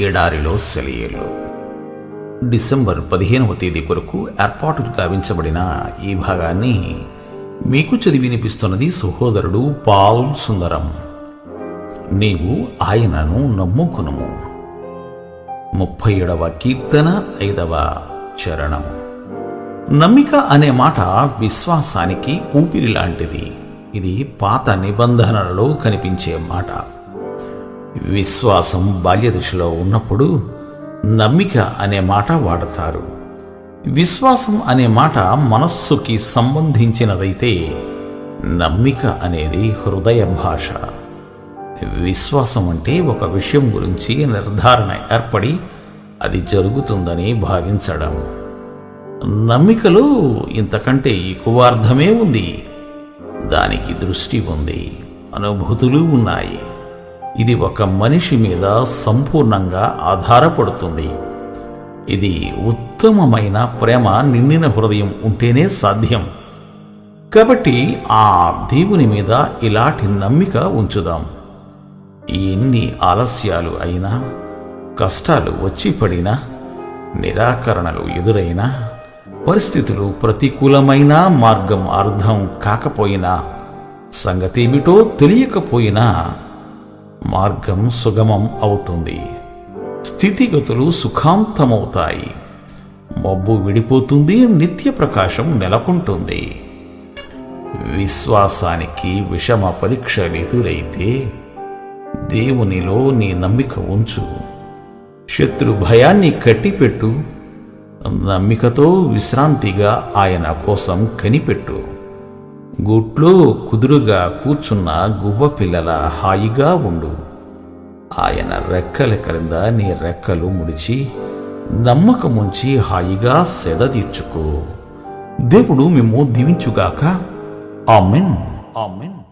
ఎడారిలో సెలయేళ్ళు డిసెంబర్ పదిహేనవ తేదీ కొరకు ఏర్పాటు గావించబడిన ఈ భాగాన్ని మీకు చదివి వినిపిస్తున్నది సహోదరుడు పాల్ సుందరం. నీవు ఆయనను నమ్ముకునుము. ముప్పై ఏడవ కీర్తన ఐదవ చరణం. నమ్మిక అనే మాట విశ్వాసానికి ఊపిరి లాంటిది. ఇది పాత నిబంధనలలో కనిపించే మాట. విశ్వాసం బాల్యదశలో ఉన్నప్పుడు నమ్మిక అనే మాట వాడతారు. విశ్వాసం అనే మాట మనస్సుకి సంబంధించినదైతే నమ్మిక అనేది హృదయ భాష. విశ్వాసం అంటే ఒక విషయం గురించి నిర్ధారణ ఏర్పడి అది జరుగుతుందని భావించడం. నమ్మికలో ఇంతకంటే ఎక్కువ అర్థమే ఉంది. దానికి దృష్టి ఉంది. అనుభూతులు ఉన్నాయి. ఇది ఒక మనిషి మీద సంపూర్ణంగా ఆధారపడుతుంది. ఇది ఉత్తమమైన ప్రేమ నిండిన హృదయం ఉంటేనే సాధ్యం. కాబట్టి ఆ దేవుని మీద ఇలాంటి నమ్మిక ఉంచుదాం. ఎన్ని ఆలస్యాలు అయినా కష్టాలు వచ్చి పడినా నిరాకరణలు ఎదురైనా పరిస్థితులు ప్రతికూలమైన మార్గం అర్థం కాకపోయినా సంగతేమిటో తెలియకపోయినా మార్గం సుగమం అవుతుంది. స్థితిగతులు సుఖాంతమవుతాయి. మబ్బు విడిపోతుంది నిత్య ప్రకాశం నెలకొంటుంది. విశ్వాసానికి విషమ పరీక్షలు ఎదురైతే దేవునిలో నీ నమ్మిక ఉంచు. శత్రు భయాన్ని కట్టిపెట్టు నమ్మికతో విశ్రాంతిగా ఆయన కోసం కనిపెట్టు. గుట్లో కుదురుగా కూర్చున్న గువ్వ పిల్లల హాయిగా ఉండు. ఆయన రెక్కల క్రింద నీ రెక్కలు ముడిచి నమ్మకముంచి హాయిగా సెద తీర్చుకో. దేవుడు మేము దీవించుగాక. ఆమెన్. ఆమెన్.